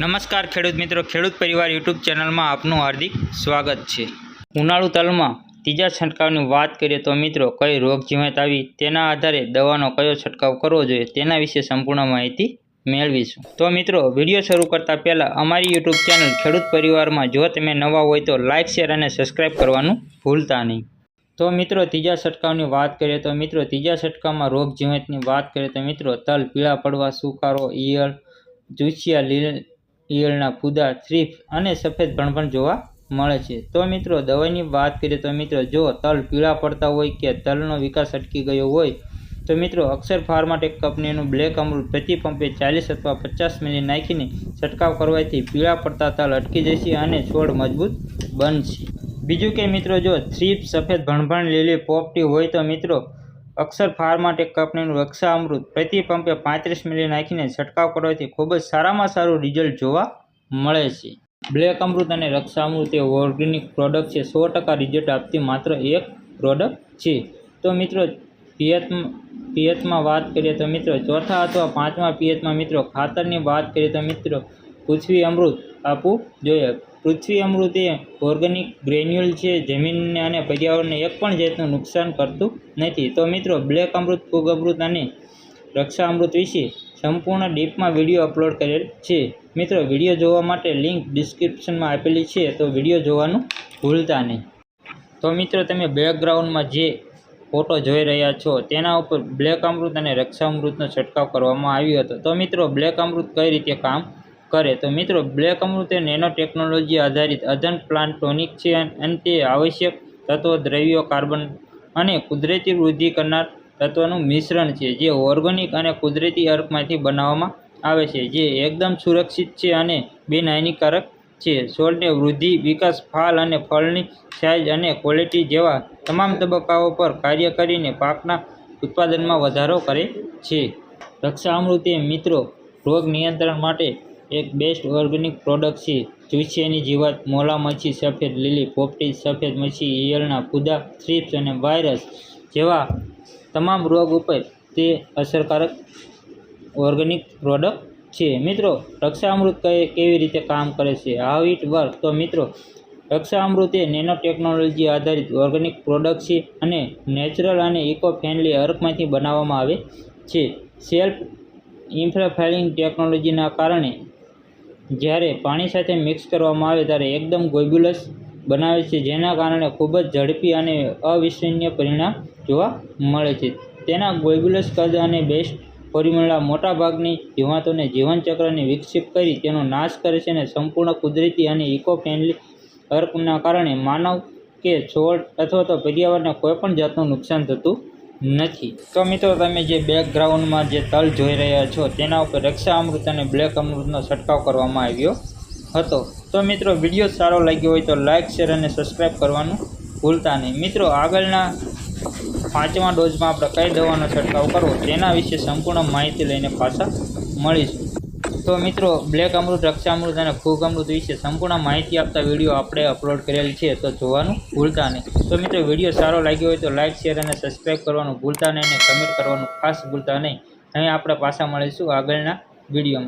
નમસ્કાર ખેડૂત મિત્રો, ખેડૂત પરિવાર યુટ્યુબ ચેનલમાં આપનું હાર્દિક સ્વાગત છે. ઉનાળુ તલમાં ત્રીજા છંટકાવની વાત કરીએ તો મિત્રો, કઈ રોગ જીવાત આવી તેના આધારે દવાનો કયો છંટકાવ કરવો જોઈએ તેના વિશે સંપૂર્ણ માહિતી મેળવીશું. તો મિત્રો, વીડિયો શરૂ કરતાં પહેલાં અમારી યુટ્યુબ ચેનલ ખેડૂત પરિવારમાં જો તમે નવા હોય તો લાઇક શેર અને સબસ્ક્રાઈબ કરવાનું ભૂલતા નહીં. તો મિત્રો, ત્રીજા છંટકાવની વાત કરીએ તો મિત્રો, ત્રીજા છંટકાવમાં રોગ જીવાતની વાત કરીએ તો મિત્રો, તલ, પીળા, પડવા, સુકારો, ઈયળ, જુસિયા, લીલ ઈયળના ફૂદા, થ્રીફ અને સફેદ ભણભણ જોવા મળે છે. તો મિત્રો દવાની વાત કરીએ તો મિત્રો, જો તલ પીળા પડતા હોય કે તલનો વિકાસ અટકી ગયો હોય, તો મિત્રો, અક્ષર ફાર્માટેક કંપનીનું બ્લેક અમૃત પ્રતિ પંપે ચાલીસ અથવા પચાસ મિલી નાખીને છંટકાવ કરવાથી પીળા પડતા તલ અટકી જશે અને છોડ મજબૂત બનશે. બીજું કે મિત્રો, જો થ્રીપ સફેદ ભણભણ લીલી પોપટી હોય તો મિત્રો અક્ષર ફાર્માટેક કંપનીનું રક્ષા અમૃત પ્રતિ પંપે પાંત્રીસ મિલી નાખીને છંટકાવ કરવાથી ખૂબ જ સારામાં સારું રિઝલ્ટ જોવા મળે છે. બ્લેક અમૃત અને રક્ષા અમૃત એ ઓર્ગેનિક પ્રોડક્ટ છે. સો ટકા રિઝલ્ટ આપતી માત્ર એક પ્રોડક્ટ છે. તો મિત્રો પિયતમાં પિયતમાં વાત કરીએ તો મિત્રો, ચોથા અથવા પાંચમા પિયતમાં મિત્રો ખાતરની વાત કરીએ તો મિત્રો, પૃથ્વી અમૃત આપવું જોઈએ. પૃથ્વી અમૃત એ ઓર્ગેનિક ગ્રેન્યુલ છે, જમીનને અને પર્યાવરણને એક પણ જાતનું નુકસાન કરતું નથી. તો મિત્રો, બ્લેક અમૃત, ફૂગ અમૃત અને રક્ષા અમૃત વિશે સંપૂર્ણ ડીપમાં વીડિયો અપલોડ કરેલ છે. મિત્રો, વીડિયો જોવા માટે લિંક ડિસ્ક્રિપ્શનમાં આપેલી છે, તો વીડિયો જોવાનું ભૂલતા નહીં. તો મિત્રો, તમે બેકગ્રાઉન્ડમાં જે ફોટો જોઈ રહ્યા છો, તેના ઉપર બ્લેક અમૃત અને રક્ષા અમૃતનો છંટકાવ કરવામાં આવ્યો હતો. તો મિત્રો, બ્લેક અમૃત કઈ રીતે કામ કરે. તો મિત્રો, બ્લેક અમૃત એ નેનો ટેકનોલોજી આધારિત અધન પ્લાન્ટ ટોનિક છે અને તે આવશ્યક તત્વો દ્રવ્યો કાર્બન અને કુદરતી વૃદ્ધિ કરનાર તત્વોનું મિશ્રણ છે, જે ઓર્ગેનિક અને કુદરતી અર્કમાંથી બનાવવામાં આવે છે, જે એકદમ સુરક્ષિત છે અને બિનહાનિકારક છે. છોડને વૃદ્ધિ, વિકાસ, ફાલ અને ફળની સાઇઝ અને ક્વોલિટી જેવા તમામ તબક્કાઓ પર કાર્ય કરીને પાકના ઉત્પાદનમાં વધારો કરે છે. રક્ષા અમૃત મિત્રો, રોગ નિયંત્રણ માટે એક બેસ્ટ ઓર્ગેનિક પ્રોડક્ટ છે. ચૂસિયાની જીવાત મોલા મચ્છી, સફેદ લીલી પોપટી, સફેદ મચ્છી, ઈયળના ફૂદા થ્રીપ્સ અને વાયરસ જેવા તમામ રોગ ઉપર તે અસરકારક ઓર્ગેનિક પ્રોડક્ટ છે. મિત્રો રક્ષા અમૃત કઈ કેવી રીતે કામ કરે છે? How it work. તો મિત્રો રક્ષા અમૃત એ નેનો ટેકનોલોજી આધારિત ઓર્ગેનિક પ્રોડક્ટ છે અને નેચરલ અને ઇકો ફ્રેન્ડલી અર્કમાંથી બનાવવામાં આવે છે. સેલ્ફ ઇન્ફ્રાફાઇલિંગ ટેકનોલોજીના કારણે જ્યારે પાણી સાથે મિક્સ કરવામાં આવે ત્યારે એકદમ ગોબ્યુલસ બનાવે છે, જેના કારણે ખૂબ જ ઝડપી અને અવિશ્વનીય પરિણામ જોવા મળે છે. તેના ગોબ્યુલસ કદ અને બેસ્ટ ફોર્મ્યુલા મોટાભાગની જીવાતોને જીવનચક્રને વિકસિત કરી તેનો નાશ કરે છે અને સંપૂર્ણ કુદરતી અને ઇકો ફ્રેન્ડલી અર્કના કારણે માનવ કે છોડ અથવા તો પર્યાવરણને કોઈપણ જાતનું નુકસાન થતું નથી. તો મિત્રો, તમે જે બેકગ્રાઉન્ડમાં જે તલ જોઈ રહ્યા છો, તેના ઉપર રક્ષા અમૃત અને બ્લેક અમૃતનો છંટકાવ કરવામાં આવ્યો હતો. તો મિત્રો વીડિયો સારો લાગ્યો હોય તો લાઇક શેર અને સબસ્ક્રાઈબ કરવાનું ભૂલતા નહીં. મિત્રો, આગળના પાંચમા ડોઝમાં આપણે કઈ દવાનો છંટકાવ કરવો, તેના વિશે સંપૂર્ણ માહિતી લઈને પાછા મળીશું. તો મિત્રો, બ્લેક અમૃત, રક્ષા અમૃત અને ફૂગ અમૃત વિશે સંપૂર્ણ માહિતી આપતા વીડિયો આપણે અપલોડ કરેલ છે, તો જોવાનું ભૂલતા નહીં. તો મિત્રો, વીડિયો સારો લાગ્યો હોય તો લાઇક શેર અને સબસ્ક્રાઈબ કરવાનું ભૂલતા નહીં અને કમેન્ટ કરવાનું ખાસ ભૂલતા નહીં. અહીં આપણે પાછા મળીશું આગળના વિડીયોમાં.